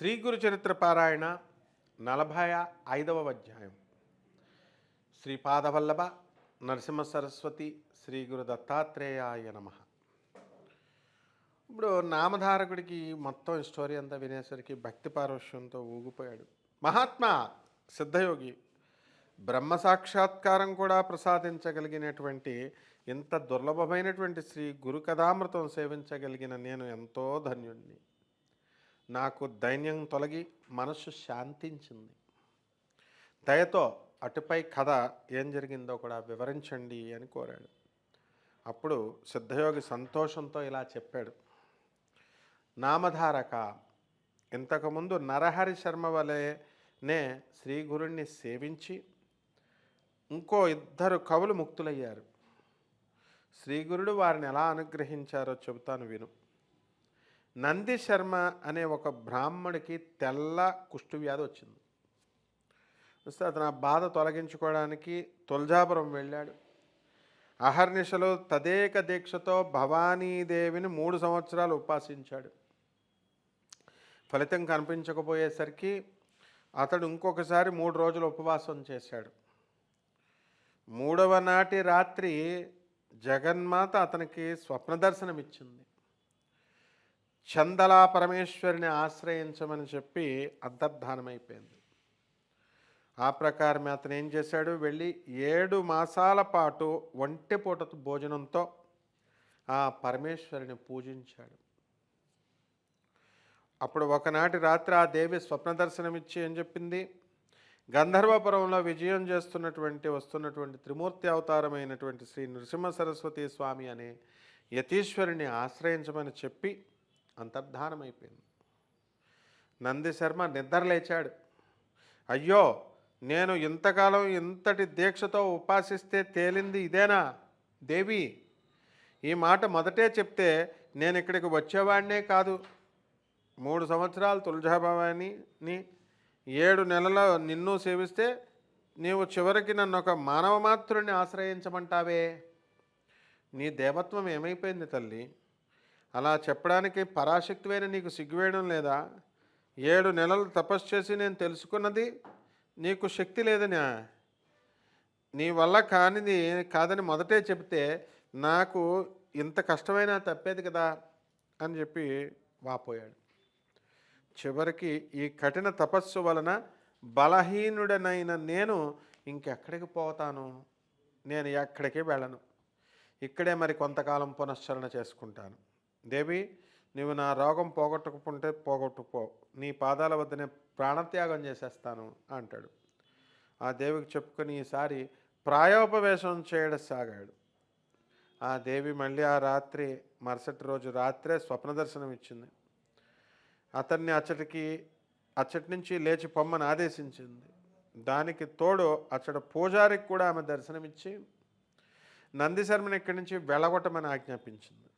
శ్రీ గురు చరిత్ర పారాయణ నలభై ఐదవ అధ్యాయం. శ్రీపాదవల్లభ నరసింహ సరస్వతి శ్రీ గురు దత్తాత్రేయాయ నమ. ఇప్పుడు నామధారకుడికి మొత్తం స్టోరీ అంతా వినేసరికి భక్తి పారవశ్యంతో ఊగిపోయాడు. మహాత్మా సిద్ధయోగి బ్రహ్మ సాక్షాత్కారం కూడా ప్రసాదించగలిగినటువంటి ఇంత దుర్లభమైనటువంటి శ్రీ గురు కథామృతం సేవించగలిగిన నేను ఎంతో ధన్యుణ్ణి. నాకు దైన్యం తొలగి మనస్సు శాంతించింది. దయతో అటుపై కథ ఏం జరిగిందో కూడా వివరించండి అని కోరాడు. అప్పుడు సిద్ధయోగి సంతోషంతో ఇలా చెప్పాడు. నామధారక ఇంతకుముందు నరహరి శర్మ వలెనే శ్రీ గురుణ్ణి సేవించి ఇంకో ఇద్దరు కవులు ముక్తులయ్యారు. శ్రీగురుడు వారిని ఎలా అనుగ్రహించారో చెబుతాను విను. నంది శర్మ అనే ఒక బ్రాహ్మడికి తెల్ల కుష్ఠువ్యాధి వచ్చింది. వస్తే అతను ఆ బాధ తొలగించుకోవడానికి తులజాపురం వెళ్ళాడు. అహర్నిశలో తదేక దీక్షతో భవానీదేవిని మూడు సంవత్సరాలు ఉపాసించాడు. ఫలితం కనిపించకపోయేసరికి అతడు ఇంకొకసారి మూడు రోజులు ఉపవాసం చేశాడు. మూడవ నాటి రాత్రి జగన్మాత అతనికి స్వప్న దర్శనమిచ్చింది. చందలా పరమేశ్వరిని ఆశ్రయించమని చెప్పి అంతర్ధానమైపోయింది. ఆ ప్రకారమే అతను ఏం చేశాడు? వెళ్ళి ఏడు మాసాల పాటు ఒంటెపూట భోజనంతో ఆ పరమేశ్వరిని పూజించాడు. అప్పుడు ఒకనాటి రాత్రి ఆ దేవి స్వప్న దర్శనమిచ్చి ఏం చెప్పింది? గంధర్వపురంలో విజయం చేస్తున్నటువంటి వస్తున్నటువంటి త్రిమూర్తి అవతారమైనటువంటి శ్రీ నృసింహ సరస్వతి స్వామి అనే యతీశ్వరుని ఆశ్రయించమని చెప్పి అంతర్ధానమైపోయింది. నంది శర్మ నిద్రలేచాడు అయ్యో నేను ఇంతకాలం ఇంతటి దీక్షతో ఉపాసిస్తే తేలింది ఇదేనా? దేవి ఈ మాట మొదటే చెప్తే నేను ఇక్కడికి వచ్చేవాడినే కాదు. మూడు సంవత్సరాలు తులజాభవానిని ఏడు నెలల నిన్ను సేవిస్తే నీవు చివరికి నన్ను ఒక మానవ మాత్రుని ఆశ్రయించమంటావే? నీ దేవత్వం ఏమైపోయింది తల్లి? అలా చెప్పడానికి పరాశక్తివైన నీకు సిగ్గువేయడం లేదా? ఏడు నెలలు తపస్సు చేసి నేను తెలుసుకున్నది నీకు శక్తి లేదని. నీ వల్ల కానిది కాదని మొదటే చెప్తే నాకు ఇంత కష్టమైనా తప్పేది కదా? అని చెప్పి వాపోయాడు. చివరికి ఈ కఠిన తపస్సు వలన బలహీనుడనైన నేను ఇంకెక్కడికి పోతాను? నేను ఎక్కడికి వెళ్ళను? ఇక్కడే మరి కొంతకాలం పునశ్చరణ చేసుకుంటాను. దేవి నువ్వు నా రోగం పోగొట్టుకుంటే పోగొట్టుకో. నీ పాదాల వద్దనే ప్రాణత్యాగం చేసేస్తాను అంటాడు. ఆ దేవికి చెప్పుకొని ఈసారి ప్రాయోపవేశం చేయడం సాగాడు. ఆ దేవి మళ్ళీ ఆ రాత్రి మరుసటి రోజు రాత్రే స్వప్న దర్శనం ఇచ్చింది. అతన్ని అచ్చటికి అచ్చటి నుంచి లేచి పొమ్మని ఆదేశించింది. దానికి తోడు అచ్చట పూజారికి కూడా ఆమె దర్శనమిచ్చి నందిశర్మని ఇక్కడి నుంచి వెళ్ళగొట్టమని ఆజ్ఞాపించింది.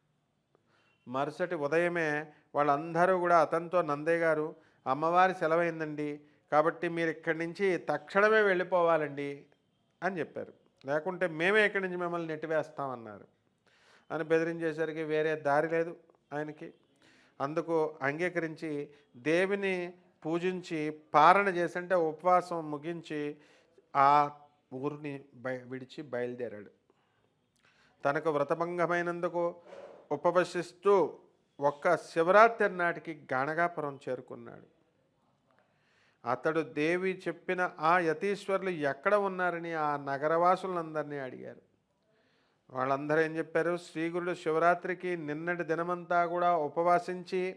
మరుసటి ఉదయమే వాళ్ళందరూ కూడా అతనితో నందయ్య గారు అమ్మవారి సెలవైందండి కాబట్టి మీరు ఇక్కడి నుంచి తక్షణమే వెళ్ళిపోవాలండి అని చెప్పారు. లేకుంటే మేమే ఇక్కడి నుంచి మిమ్మల్ని నెట్టివేస్తామన్నారు. అని బెదిరించేసరికి వేరే దారి లేదు ఆయనకి. అందుకు అంగీకరించి దేవిని పూజించి పారణ చేసి అంటే ఉపవాసం ముగించి ఆ ఊరిని బయ విడిచి బయలుదేరాడు. తనకు వ్రతభంగమైనందుకు ఉపవసిస్తూ ఒక్క శివరాత్రి నాటికి గణగాపురం చేరుకున్నాడు. అతడు దేవి చెప్పిన ఆ యతీశ్వరులు ఎక్కడ ఉన్నారని ఆ నగరవాసులందరినీ అడిగారు. వాళ్ళందరూ ఏం చెప్పారు? శ్రీగురుడు శివరాత్రికి నిన్నటి దినమంతా కూడా ఉపవాసించి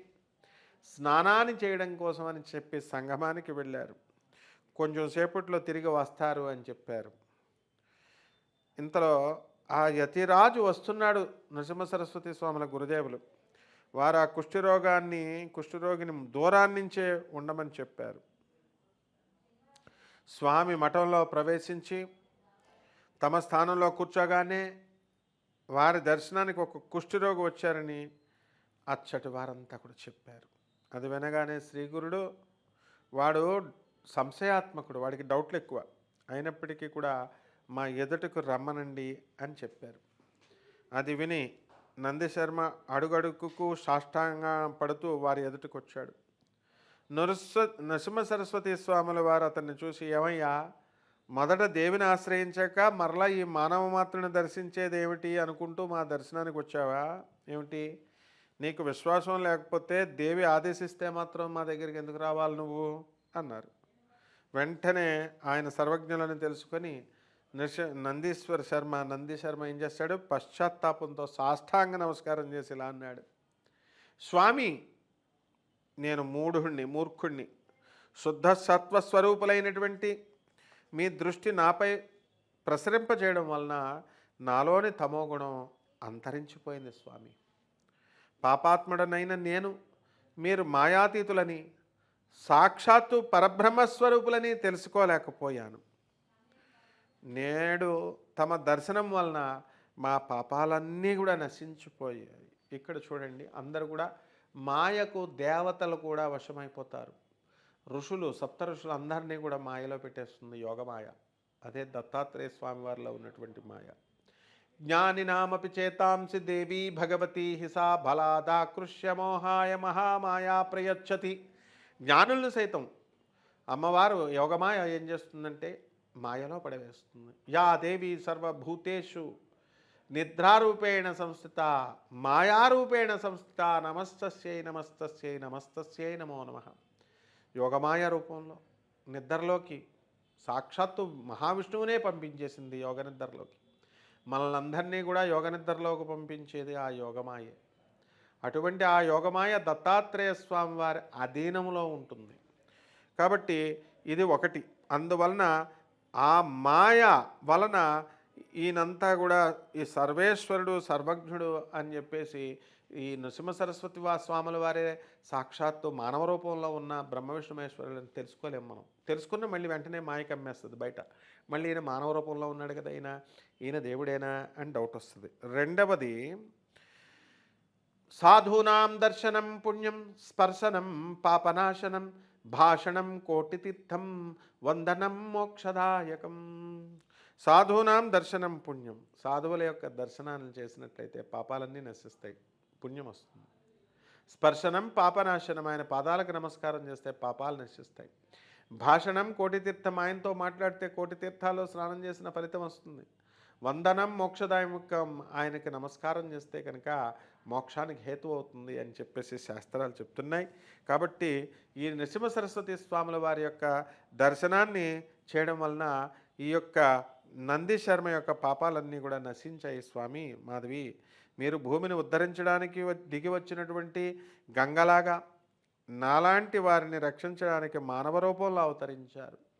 స్నానాన్ని చేయడం కోసం అని చెప్పి సంగమానికి వెళ్ళారు. కొంచెం సేపట్లో తిరిగి వస్తారు అని చెప్పారు. ఇంతలో ఆ యతిరాజు వస్తున్నాడు నరసింహ సరస్వతి స్వాముల గురుదేవులు. వారు ఆ కుష్ఠిరోగాన్ని కుష్ఠరోగిని దూరాన్నించే ఉండమని చెప్పారు. స్వామి మఠంలో ప్రవేశించి తమ స్థానంలో కూర్చోగానే వారి దర్శనానికి ఒక కుష్ఠిరోగి వచ్చారని అచ్చటి వారంతా కూడా చెప్పారు. అది వినగానే శ్రీగురుడు వాడు సంశయాత్మకుడు వాడికి డౌట్లు ఎక్కువ. అయినప్పటికీ కూడా మా ఎదుటకు రమ్మనండి అని చెప్పారు. అది విని నందిశర్మ అడుగడుగుకు సాష్టాంగ పడుతూ వారి ఎదుటకు వచ్చాడు. నరస్వ నరసింహ సరస్వతి స్వాముల వారు అతన్ని చూసి ఏమయ్యా మొదట దేవిని ఆశ్రయించాక మరలా ఈ మానవ మాత్రను దర్శించేది ఏమిటి అనుకుంటూ మా దర్శనానికి వచ్చావా? ఏమిటి? నీకు విశ్వాసం లేకపోతే దేవి ఆదేశిస్తే మాత్రం మా దగ్గరికి ఎందుకు రావాలి నువ్వు? అన్నారు. వెంటనే ఆయన సర్వజ్ఞులను తెలుసుకొని నిష నందీశ్వర శర్మ నంది శర్మ ఏం చేస్తాడు? పశ్చాత్తాపంతో సాష్టాంగ నమస్కారం చేసి ఇలా అన్నాడు. స్వామి నేను మూఢుణ్ణి మూర్ఖుణ్ణి. శుద్ధ సత్వస్వరూపులైనటువంటి మీ దృష్టి నాపై ప్రసరింపజేయడం వలన నాలోని తమోగుణం అంతరించిపోయింది స్వామి. పాపాత్ముడనైన నేను మీరు మాయాతీతులని సాక్షాత్తు పరబ్రహ్మస్వరూపులని తెలుసుకోలేకపోయాను. నేడు తమ దర్శనం వలన మా పాపాలన్నీ కూడా నశించిపోయాయి. ఇక్కడ చూడండి అందరు కూడా మాయకు దేవతలు కూడా వశమైపోతారు. ఋషులు సప్త ఋషులు అందరినీ కూడా మాయలో పెట్టేస్తుంది యోగమాయ అదే దత్తాత్రేయ స్వామి వారిలో ఉన్నటువంటి మాయ. జ్ఞానినామపి చేతాంసి దేవి భగవతి హిసా బలాదాకృష్య మోహాయ మహామాయా ప్రయచ్చతి. జ్ఞానులను సైతం. అమ్మవారు యోగమాయ ఏం చేస్తుందంటే మాయలో పడవేస్తుంది. యా దేవి సర్వభూతేషు నిద్రారూపేణ సంస్థిత మాయారూపేణ సంస్థిత నమస్తస్యై నమస్తస్యై నమస్తస్యై నమో నమ. యోగమాయ రూపంలో నిద్రలోకి సాక్షాత్తు మహావిష్ణువునే పంపించేసింది యోగ నిద్రలోకి. మనల్ని అందరినీ కూడా యోగ నిద్రలోకి పంపించేది ఆ యోగమాయే. అటువంటి ఆ యోగమాయ దత్తాత్రేయ స్వామి వారి అధీనంలో ఉంటుంది. కాబట్టి ఇది ఒకటి. అందువలన ఆ మాయ వలన ఈయనంతా కూడా ఈ సర్వేశ్వరుడు సర్వజ్ఞుడు అని చెప్పేసి ఈ నృసింహ సరస్వతి వా స్వాముల వారే సాక్షాత్తు మానవ రూపంలో ఉన్న బ్రహ్మ విష్ణుమేశ్వరులను తెలుసుకోలేము మనం. తెలుసుకున్న మళ్ళీ వెంటనే మాయ కమ్మేస్తుంది బయట. మళ్ళీ ఈయన మానవ రూపంలో ఉన్నాడు కదా ఈయన ఈయన దేవుడేనా అని డౌట్ వస్తుంది. రెండవది సాధూనాం దర్శనం పుణ్యం స్పర్శనం పాపనాశనం భాషణం కోటితీర్థం వందనం మోక్షదాయకం. సాధూనాం దర్శనం పుణ్యం. సాధువుల యొక్క దర్శనాన్ని చేసినట్లయితే పాపాలన్నీ నశిస్తాయి. పుణ్యం వస్తుంది. స్పర్శనం పాపనాశనం. ఆయన పాదాలకు నమస్కారం చేస్తే పాపాలు నశిస్తాయి. భాషణం కోటితీర్థం. ఆయనతో మాట్లాడితే కోటి తీర్థాల్లో స్నానం చేసిన ఫలితం వస్తుంది. వందనం మోక్షదాయకం ఆయనకి నమస్కారం చేస్తే కనుక మోక్షానికి హేతు అవుతుంది అని చెప్పేసి శాస్త్రాలు చెప్తున్నాయి. కాబట్టి ఈ నృసింహ సరస్వతి స్వాముల వారి యొక్క దర్శనాన్ని చేయడం వలన ఈ యొక్క నంది శర్మ యొక్క పాపాలన్నీ కూడా నశించాయి స్వామి మాధవి. మీరు భూమిని ఉద్ధరించడానికి వ- దిగి వచ్చినటువంటి గంగలాగా నాలాంటి వారిని రక్షించడానికి మానవ రూపంలో అవతరించారు.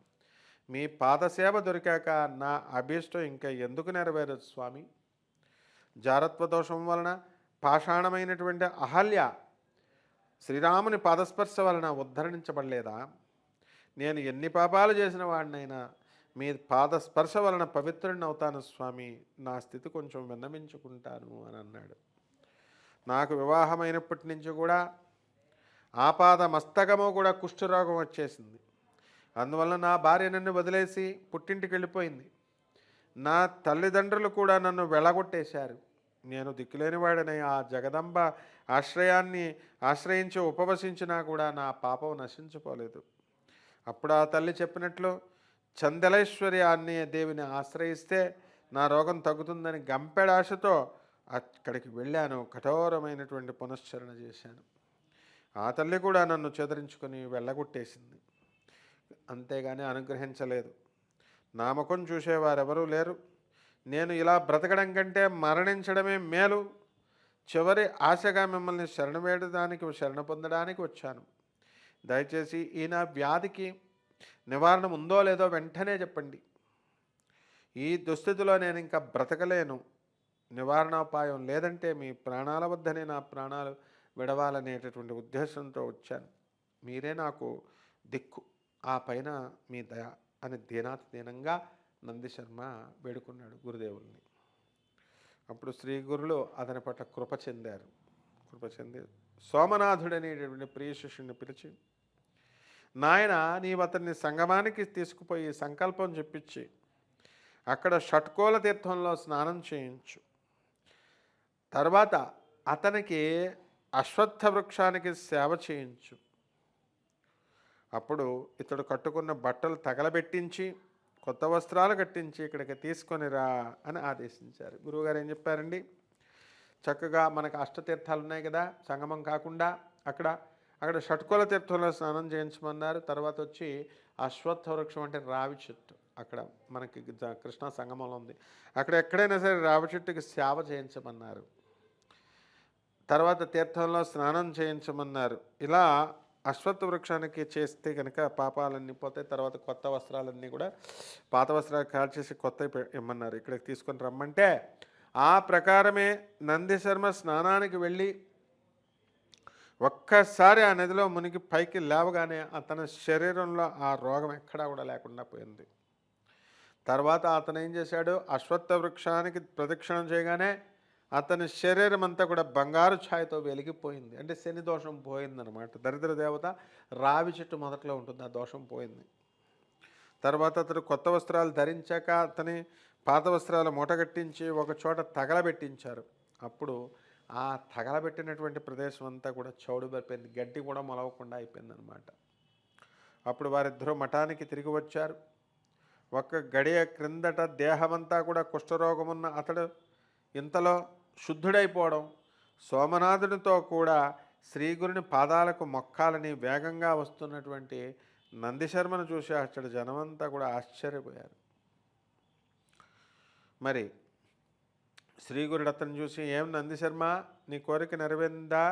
మీ పాదసేవ దొరికాక నా అభీష్టం ఇంకా ఎందుకు నెరవేరదు స్వామి? జారత్వ దోషం వలన పాషాణమైనటువంటి అహల్య శ్రీరాముని పాదస్పర్శ వలన ఉద్ధరించబడలేదా? నేను ఎన్ని పాపాలు చేసిన వాడినైనా మీ పాదస్పర్శ వలన పవిత్రుడిని అవుతాను స్వామి. నా స్థితి కొంచెం విన్నవించుకుంటాను అని అన్నాడు. నాకు వివాహమైనప్పటి నుంచి కూడా ఆపాద మస్తకము కూడా కుష్ఠరోగం వచ్చేసింది. అందువల్ల నా భార్య నన్ను వదిలేసి పుట్టింటికి వెళ్ళిపోయింది. నా తల్లిదండ్రులు కూడా నన్ను వెళ్ళగొట్టేశారు నేను దిక్కులేని వాడిని ఆ జగదంబ ఆశ్రయాన్ని ఆశ్రయించి ఉపవసించినా కూడా నా పాపం నశించుకోలేదు అప్పుడు ఆ తల్లి చెప్పినట్లు చందలేశ్వరి అనే దేవిని ఆశ్రయిస్తే నా రోగం తగ్గుతుందని గంపెడాశతో అక్కడికి వెళ్ళాను. కఠోరమైనటువంటి పునశ్చరణ చేశాను. ఆ తల్లి కూడా నన్ను చెదరించుకొని వెళ్ళగొట్టేసింది అంతేగాని అనుగ్రహించలేదు. నామకం చూసేవారెవరూ లేరు. నేను ఇలా బ్రతకడం కంటే మరణించడమే మేలు. చివరి ఆశగా మిమ్మల్ని శరణ వేయడానికి శరణ పొందడానికి వచ్చాను. దయచేసి ఈయన వ్యాధికి నివారణ ఉందో లేదో వెంటనే చెప్పండి. ఈ దుస్థితిలో నేను ఇంకా బ్రతకలేను. నివారణోపాయం లేదంటే మీ ప్రాణాల వద్దనే నా ప్రాణాలు విడవాలనేటటువంటి ఉద్దేశంతో వచ్చాను. మీరే నాకు దిక్కు. ఆ పైన మీ దయ అని దీనాతి దీనంగా నందిశర్మ వేడుకున్నాడు గురుదేవుల్ని. అప్పుడు శ్రీ గురులు అతని పట్ల కృప చెందారు. కృప చెంది సోమనాథుడనేటటువంటి ప్రియ శిష్యుడిని పిలిచి నాయన నీవు అతన్ని సంగమానికి తీసుకుపోయి సంకల్పం చెప్పించి అక్కడ షట్కోల తీర్థంలో స్నానం చేయించు. తర్వాత అతనికి అశ్వత్థ వృక్షానికి సేవ చేయించు. అప్పుడు ఇతడు కట్టుకున్న బట్టలు తగలబెట్టించి కొత్త వస్త్రాలు కట్టించి ఇక్కడికి తీసుకొని రా అని ఆదేశించారు. గురువుగారు ఏం చెప్పారండి? చక్కగా మనకు అష్టతీర్థాలు ఉన్నాయి కదా సంగమం కాకుండా అక్కడ అక్కడ షట్కుల తీర్థంలో స్నానం చేయించమన్నారు. తర్వాత వచ్చి అశ్వత్థ వృక్షం అంటే రావి చెట్టు అక్కడ మనకి జ- కృష్ణా సంగమంలో ఉంది. అక్కడ ఎక్కడైనా సరే రావి చెట్టుకి సేవ చేయించమన్నారు. తర్వాత తీర్థంలో స్నానం చేయించమన్నారు. ఇలా అశ్వత్థ వృక్షానికి చేస్తే కనుక పాపాలన్నీ పోతాయి. తర్వాత కొత్త వస్త్రాలన్నీ కూడా పాత వస్త్రాలు కాల్చేసి కొత్త ఇమ్మన్నారు. ఇక్కడికి తీసుకొని రమ్మంటే ఆ ప్రకారమే నందిశర్మ స్నానానికి వెళ్ళి ఒక్కసారి ఆ నదిలో మునిగి పైకి లేవగానే అతని శరీరంలో ఆ రోగం ఎక్కడా కూడా లేకుండా పోయింది. తర్వాత అతను ఏం చేశాడు? అశ్వత్థ వృక్షానికి ప్రదక్షిణం చేయగానే అతని శరీరం అంతా కూడా బంగారు ఛాయతో వెలిగిపోయింది. అంటే శని దోషం పోయిందనమాట దరిద్ర దేవత రావి చెట్టు మొదట్లో ఉంటుంది ఆ దోషం పోయింది. తర్వాత అతడు కొత్త వస్త్రాలు ధరించాక అతని పాత వస్త్రాలు మూటగట్టించి ఒక చోట తగలబెట్టించారు. అప్పుడు ఆ తగలబెట్టినటువంటి ప్రదేశం అంతా కూడా చౌడు పడిపోయింది గడ్డి కూడా మొలవకుండా అయిపోయిందనమాట అప్పుడు వారిద్దరూ మఠానికి తిరిగి వచ్చారు. ఒక్క గడియ క్రిందట దేహమంతా కూడా కుష్ఠరోగమున్న అతడు ఇంతలో శుద్ధుడైపోవడం సోమనాథునితో కూడా శ్రీగురుని పాదాలకు మొక్కాలని వేగంగా వస్తున్నటువంటి నందిశర్మను చూసి అచ్చడి జనమంతా కూడా ఆశ్చర్యపోయారు. మరి శ్రీగురుడు అతను చూసి ఏం నందిశర్మ నీ కోరిక నెరవేరిందా?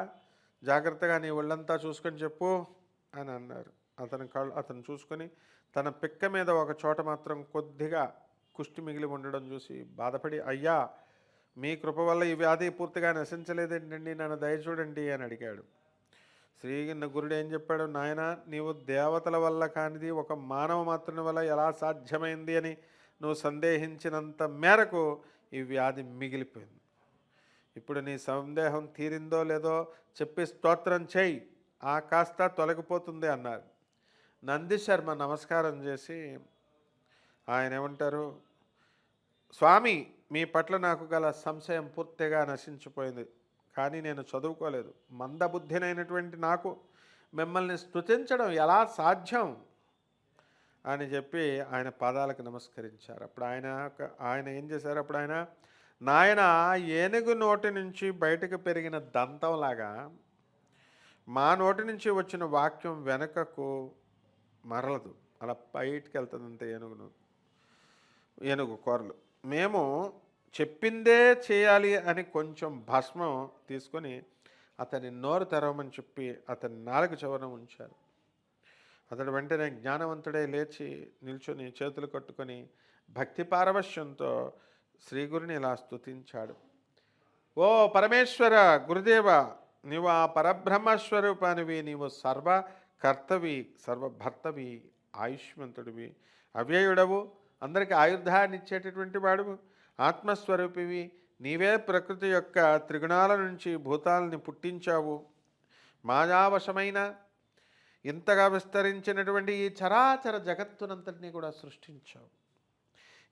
జాగ్రత్తగా నీ ఒళ్ళంతా చూసుకొని చెప్పు అని అన్నారు. అతను కళ్ళు అతను చూసుకొని తన పిక్క మీద ఒక చోట మాత్రం కొద్దిగా కుష్టి మిగిలి ఉండడం చూసి బాధపడి అయ్యా మీ కృప వల్ల ఈ వ్యాధి పూర్తిగా నశించలేదేంటండి? నన్ను దయ చూడండి అని అడిగాడు. శ్రీ గురుడు ఏం చెప్పాడు? నాయన నీవు దేవతల వల్ల కానిది ఒక మానవ మాత్రుని వల్ల ఎలా సాధ్యమైంది అని నువ్వు సందేహించినంత మేరకు ఈ వ్యాధి మిగిలిపోయింది. ఇప్పుడు నీ సందేహం తీరిందో లేదో చెప్పి స్తోత్రం చేయి. ఆ కాస్త తొలగిపోతుంది అన్నారు. నంది శర్మ నమస్కారం చేసి ఆయన ఏమంటారు? స్వామి మీ పట్ల నాకు గల సంశయం పూర్తిగా నశించిపోయింది. కానీ నేను చదువుకోలేదు. మందబుద్ధినైనటువంటి నాకు మిమ్మల్ని స్తుతించడం ఎలా సాధ్యం? అని చెప్పి ఆయన పాదాలకు నమస్కరించారు. అప్పుడు ఆయన ఆయన ఏం చేశారు? అప్పుడు ఆయన నాయన ఏనుగు నోటి నుంచి బయటకు పెరిగిన దంతంలాగా మా నోటి నుంచి వచ్చిన వాక్యం వెనుకకు మరలదు. అలా బయటికి వెళ్తుంది ఏనుగును ఏనుగు కూరలు. మేము చెప్పిందే చేయాలి అని కొంచెం భస్మం తీసుకొని అతని నోరు తెరవమని చెప్పి అతని నాలుగు చివరన ఉంచారు. అతడు వెంటనే జ్ఞానవంతుడే లేచి నిల్చొని చేతులు కట్టుకొని భక్తి పారవశ్యంతో శ్రీగురిని ఇలా స్తుతించాడు. ఓ పరమేశ్వర గురుదేవ నీవు ఆ పరబ్రహ్మస్వరూపానివి నీవు సర్వ కర్తవి సర్వభర్తవి ఆయుష్మంతుడివి అవ్యయుడవు. అందరికీ ఆయుర్ధాన్ని ఇచ్చేటటువంటి వాడువు ఆత్మస్వరూపివి. నీవే ప్రకృతి యొక్క త్రిగుణాల నుంచి భూతాలని పుట్టించావు. మాయావశమైన ఇంతగా విస్తరించినటువంటి ఈ చరాచర జగత్తునంతటినీ కూడా సృష్టించావు.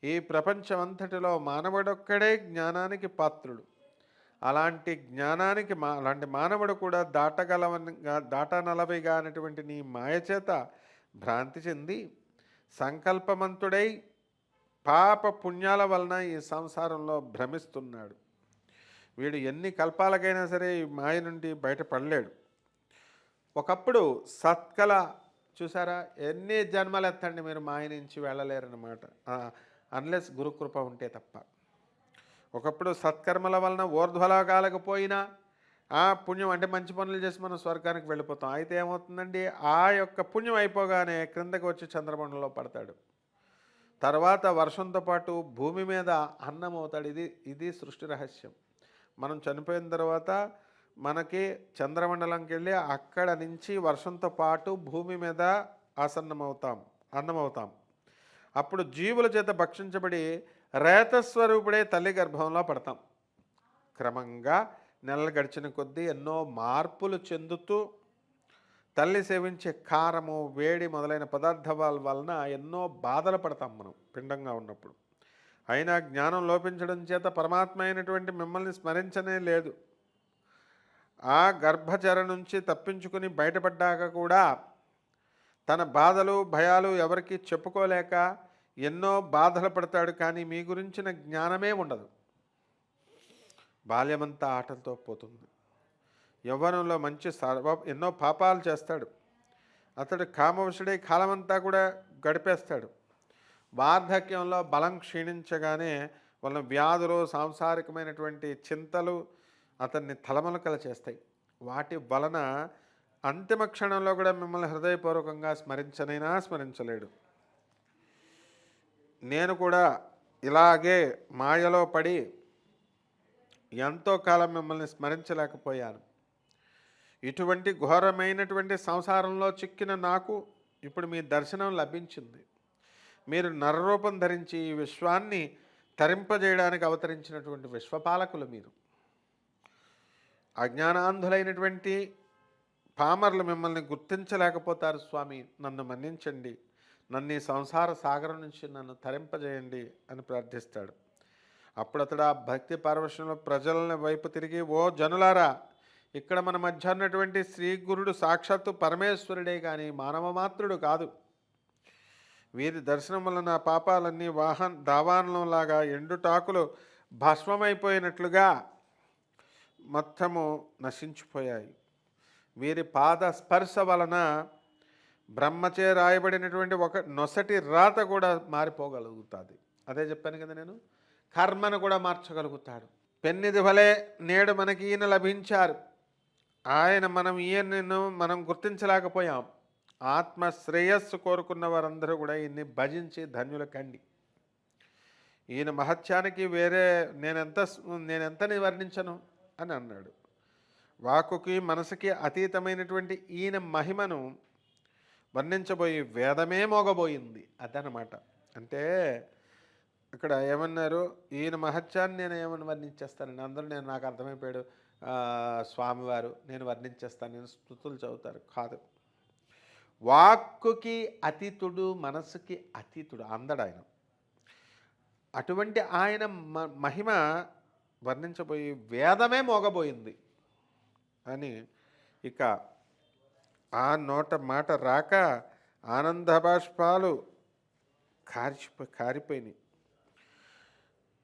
ఈ ప్రపంచం అంతటిలో మానవుడొక్కడే జ్ఞానానికి పాత్రుడు. అలాంటి జ్ఞానానికి మా అలాంటి మానవుడు కూడా దాటగలవనిగా దాటనలవిగా అనేటువంటి నీ మాయ చేత భ్రాంతి చెంది సంకల్పమంతుడై పాప పుణ్యాల వలన ఈ సంసారంలో భ్రమిస్తున్నాడు. వీడు ఎన్ని కల్పాలకైనా సరే ఈ మాయ నుండి బయటపడలేడు ఒకప్పుడు సత్కల చూసారా? ఎన్ని జన్మలు ఎత్తండి మీరు మాయ నుంచి వెళ్ళలేరన్నమాట. అన్లెస్ గురుకృప ఉంటే తప్ప. ఒకప్పుడు సత్కర్మల వలన ఊర్ధ్వలోకాలకు పోయినా ఆ పుణ్యం అంటే మంచి పనులు చేసి మనం స్వర్గానికి వెళ్ళిపోతాం. అయితే ఏమవుతుందండి? ఆ యొక్క పుణ్యం అయిపోగానే క్రిందకు వచ్చి చంద్రమండలంలో పడతాడు. తర్వాత వర్షంతో పాటు భూమి మీద అన్నం అవుతాడు. ఇది ఇది సృష్టి రహస్యం. మనం చనిపోయిన తర్వాత మనకి చంద్రమండలంకి వెళ్ళి అక్కడ నుంచి వర్షంతో పాటు భూమి మీద ఆసన్నమవుతాం అన్నమవుతాం. అప్పుడు జీవుల చేత భక్షించబడి రేతస్వరూపుడే తల్లి గర్భంలో పడతాం. క్రమంగా నెలలు గడిచిన కొద్దీ ఎన్నో మార్పులు చెందుతూ తల్లి సేవించే కారము వేడి మొదలైన పదార్థాల వలన ఎన్నో బాధలు పడతాం మనం పిండంగా ఉన్నప్పుడు. అయినా జ్ఞానం లోపించడం చేత పరమాత్మ అయినటువంటి మిమ్మల్ని స్మరించనే లేదు. ఆ గర్భచర నుంచి తప్పించుకుని బయటపడ్డాక కూడా తన బాధలు భయాలు ఎవరికి చెప్పుకోలేక ఎన్నో బాధలు పడతాడు కానీ మీ గురించిన జ్ఞానమే ఉండదు. బాల్యమంతా ఆటలతో పోతుంది. యవ్వనంలో మంచి సర్వ ఎన్నో పాపాలు చేస్తాడు. అతడు కామవశుడై కాలమంతా కూడా గడిపేస్తాడు. వార్ధక్యంలో బలం క్షీణించగానే వాళ్ళ వ్యాధులు సాంసారికమైనటువంటి చింతలు అతన్ని తలమలకల చేస్తాయి. వాటి వలన అంతిమ క్షణంలో కూడా మిమ్మల్ని హృదయపూర్వకంగా స్మరించనైనా స్మరించలేడు. నేను కూడా ఇలాగే మాయలో పడి ఎంతో కాలం మిమ్మల్ని స్మరించలేకపోయాను. ఇటువంటి ఘోరమైనటువంటి సంసారంలో చిక్కిన నాకు ఇప్పుడు మీ దర్శనం లభించింది. మీరు నరరూపం ధరించి ఈ విశ్వాన్ని తరింపజేయడానికి అవతరించినటువంటి విశ్వపాలకులు మీరు. అజ్ఞానాంధులైనటువంటి పామర్లు మిమ్మల్ని గుర్తించలేకపోతారు స్వామి. నన్ను మన్నించండి. నన్ను ఈ సంసార సాగరం నుంచి నన్ను తరింపజేయండి అని ప్రార్థిస్తాడు. అప్పుడు అతడు ఆ భక్తి పారవశ్యంలో ప్రజల వైపు తిరిగి ఓ జనులారా ఇక్కడ మన మధ్య ఉన్నటువంటి శ్రీ గురుడు సాక్షాత్తు పరమేశ్వరుడే కానీ మానవ మాత్రుడు కాదు. వీరి దర్శనం వల్ల నా పాపాలన్నీ వాహన్ దావానంలాగా ఎండుటాకులు భస్మమైపోయినట్లుగా మొత్తము నశించిపోయాయి. వీరి పాద స్పర్శ వలన బ్రహ్మచే రాయబడినటువంటి ఒక నొసటి రాత కూడా మారిపోగలుగుతుంది. అదే చెప్పాను కదా నేను కర్మను కూడా మార్చగలుగుతాడు. పెన్నిది వలె నేడు మనకి ఈయన లభించారు. ఆయన మనం ఈయనను మనం గుర్తించలేకపోయాం. ఆత్మ శ్రేయస్సు కోరుకున్న వారందరూ కూడా ఈయన్ని భజించి ధన్యుల కండి. ఈయన మహత్యానికి వేరే నేనెంత నేనెంతని వర్ణించను అని అన్నాడు. వాకుకి మనసుకి అతీతమైనటువంటి ఈయన మహిమను వర్ణించబోయి వేదమే మోగబోయింది అదనమాట అంటే ఇక్కడ ఏమన్నారు? ఈయన మహత్యాన్ని నేను ఏమని వర్ణించేస్తానండి అందరూ నేను నాకు అర్థమైపోయాడు. స్వామివారు నేను వర్ణించేస్తాను నేను స్థుతులు చదువుతారు కాదు. వాక్కుకి అతీతుడు మనసుకి అతీతుడు అందడు ఆయన అటువంటి ఆయన మ- మహిమ వర్ణించబోయి వేదమే మోగబోయింది అని ఇక ఆ నోట మాట రాక ఆనంద బాష్పాలు కారిచిపో కారిపోయినాయి.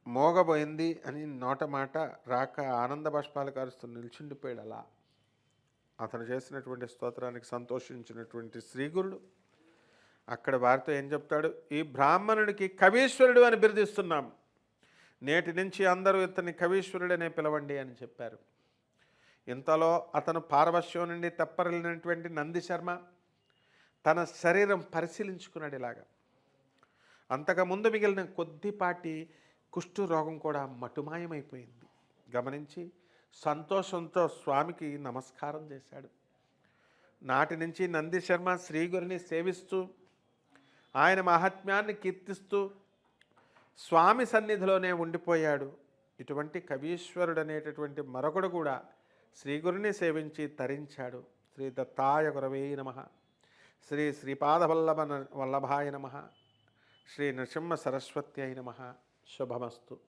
మోగబోయింది అని నోట మాట రాక ఆనంద బాష్పాలు కారుస్తూ నిల్చుండిపోయాడు అలా. అతను చేసినటువంటి స్తోత్రానికి సంతోషించినటువంటి శ్రీగురుడు. అక్కడ వారితో ఏం చెప్తాడు? ఈ బ్రాహ్మణుడికి కవీశ్వరుడు అని బిరుదిస్తున్నాం. నేటి నుంచి అందరూ ఇతన్ని కవీశ్వరుడనే పిలవండి అని చెప్పారు. ఇంతలో అతను పారవశ్యం నుండి తెప్పరిల్లినటువంటి నంది శర్మ తన శరీరం పరిశీలించుకున్నాడు ఇలాగా. అంతకుముందు మిగిలిన కొద్దిపాటి కుష్టు రోగం కూడా మటుమాయమైపోయింది. గమనించి సంతోషంతో స్వామికి నమస్కారం చేశాడు. నాటి నుంచి నంది శర్మ శ్రీగురిని సేవిస్తూ ఆయన మహాత్మ్యాన్ని కీర్తిస్తూ స్వామి సన్నిధిలోనే ఉండిపోయాడు. ఇటువంటి కవీశ్వరుడు అనేటటువంటి మరొకడు కూడా శ్రీగురిని సేవించి తరించాడు. శ్రీ దత్తాయ గురవే నమ. శ్రీ శ్రీపాదవల్లభ వల్లభాయ నమ. శ్రీ నృసింహ సరస్వతి అయి నమ. శుభమస్తు